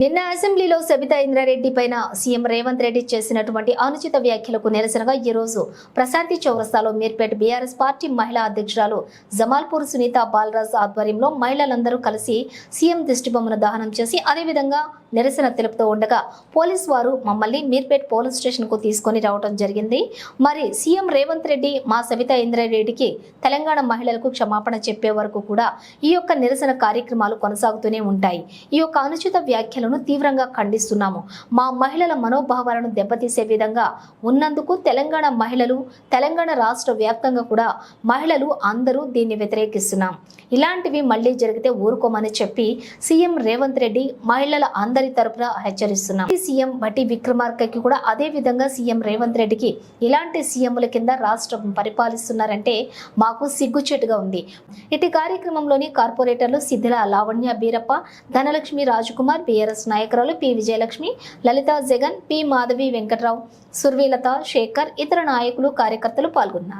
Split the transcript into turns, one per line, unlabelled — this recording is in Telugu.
నిన్న అసెంబ్లీలో సబితా ఇంద్రారెడ్డి పైన సీఎం రేవంత్ రెడ్డి చేసినటువంటి అనుచిత వ్యాఖ్యలకు నిరసనగా ఈ రోజు ప్రశాంతి చౌరస్తాలో మీర్పేట్ బీఆర్ఎస్ పార్టీ మహిళా అధ్యక్షురాలు జమాల్పూర్ సునీత బాలరాజ్ ఆధ్వర్యంలో మహిళలందరూ కలిసి సీఎం దిష్టిబొమ్మను దహనం చేసి అదేవిధంగా నిరసన తెలుపుతూ ఉండగా పోలీస్ వారు మమ్మల్ని మీర్పేట్ పోలీస్ స్టేషన్కు తీసుకొని రావడం జరిగింది. మరి సీఎం రేవంత్ రెడ్డి మా సబితా ఇంద్రారెడ్డికి తెలంగాణ మహిళలకు క్షమాపణ చెప్పే వరకు కూడా ఈ యొక్క నిరసన కార్యక్రమాలు కొనసాగుతూనే ఉంటాయి. ఈ యొక్క అనుచిత వ్యాఖ్యలను తీవ్రంగా ఖండిస్తున్నాము. మా మహిళల మనోభావాలను దెబ్బతీసే విధంగా ఉన్నందుకు తెలంగాణ మహిళలు తెలంగాణ రాష్ట్ర వ్యాప్తంగా కూడా మహిళలు అందరూ దీన్ని వ్యతిరేకిస్తున్నాం. ఇలాంటివి మళ్ళీ జరిగితే ఊరుకోమని చెప్పి సీఎం రేవంత్ రెడ్డి మహిళల అందరి తరపున హెచ్చరిస్తున్నాం. ఈ సీఎం బట్టి విక్రమార్కకి కూడా అదే విధంగా సీఎం రేవంత్ రెడ్డికి ఇలాంటి సీఎంల కింద రాష్ట్రం పరిపాలిస్తున్నారంటే మాకు సిగ్గుచేటుగా ఉంది. ఇటు కార్యక్రమంలోని కార్పొరేటర్లు సిద్ధిల లావణ్య బీరప్ప ధనలక్ష్మి రాజకుమార్ బీఆర్ఎస్ నాయకురాలు పి విజయలక్ష్మి లలిత జగన్ పి మాధవి వెంకట్రావు సుర్వీలత శేఖర్ ఇతర నాయకులు కార్యకర్తలు పాల్గొన్నారు.